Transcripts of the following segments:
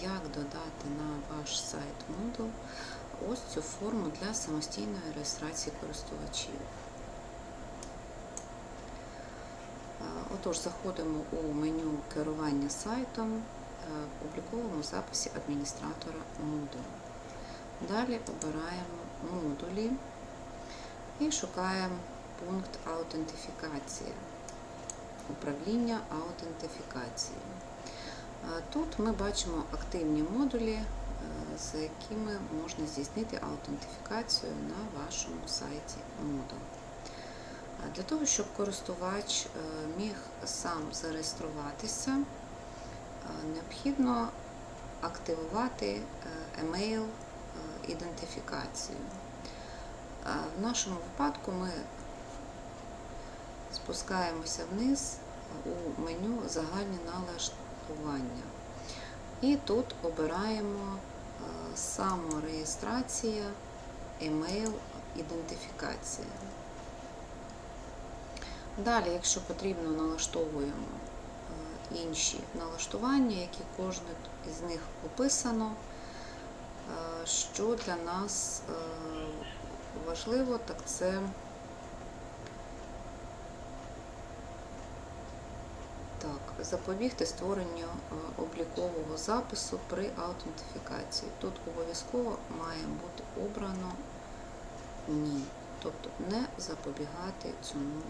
як додати на ваш сайт Moodle ось цю форму для самостійної реєстрації користувачів. Отож, заходимо у меню керування сайтом, е, публіковому записі адміністратора Moodle. Далі обираємо модулі і шукаємо пункт аутентифікації, управління аутентифікацією. Тут ми бачимо активні модулі, е, з якими можна здійснити аутентифікацію на вашому сайті Moodle. Для того, щоб користувач е, міг сам зареєструватися, е, необхідно активувати емейл ідентифікацію. В нашому випадку ми спускаємося вниз у меню Загальні налаштування. І тут обираємо е, самореєстрація, емейл ідентифікація. Далі, якщо потрібно, налаштовуємо е, інші налаштування, які кожне із них описано. Е, Що для нас важливо, так це так, запобігти створенню е, облікового запису при аутентифікації. Тут обов'язково має бути обрано ні. Тобто не запобігати цьому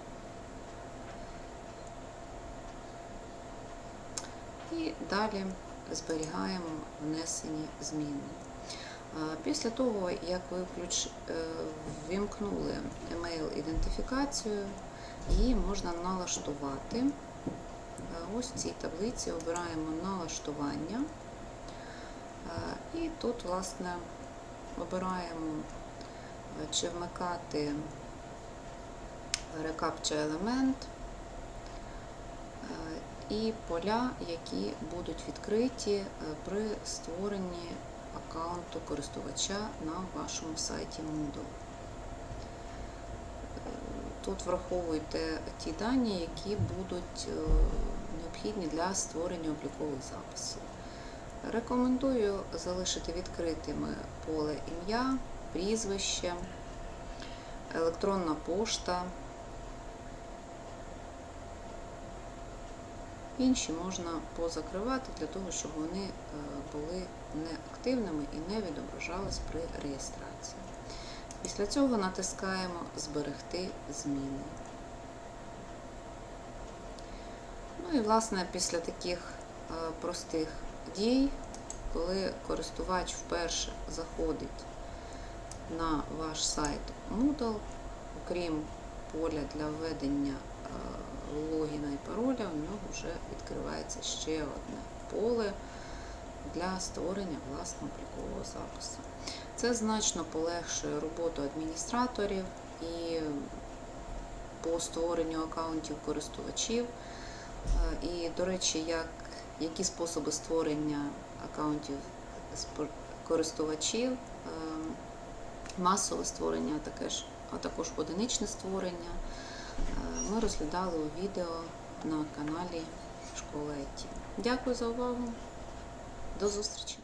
І далі зберігаємо внесені зміни. Після того, як ви е, ввімкнули емейл-ідентифікацію, її можна налаштувати. Е, Ось в цій таблиці обираємо налаштування. Е, І тут, власне, обираємо, е, чи вмикати рекапча елемент і поля, які будуть відкриті при створенні аккаунту користувача на вашому сайті Moodle. Тут враховуйте ті дані, які будуть необхідні для створення облікових записів. Рекомендую залишити відкритими поле ім'я, прізвище, електронна пошта. Інші можна позакривати для того, щоб вони е, були неактивними і не відображались при реєстрації. Після цього натискаємо Зберегти зміни. Ну і власне після таких е, простих дій, коли користувач вперше заходить на ваш сайт Moodle, окрім поля для введення е, логіна і пароля, у нього вже відкривається ще одне поле для створення власного облікового запису. Це значно полегшує роботу адміністраторів і по створенню аккаунтів користувачів. Е, І, до речі, як, які способи створення аккаунтів користувачів, е, масове створення, а також, а також одиничне створення, е, ми розглядали у відео на каналі Школа IT. Дякую за увагу. До зустрічі!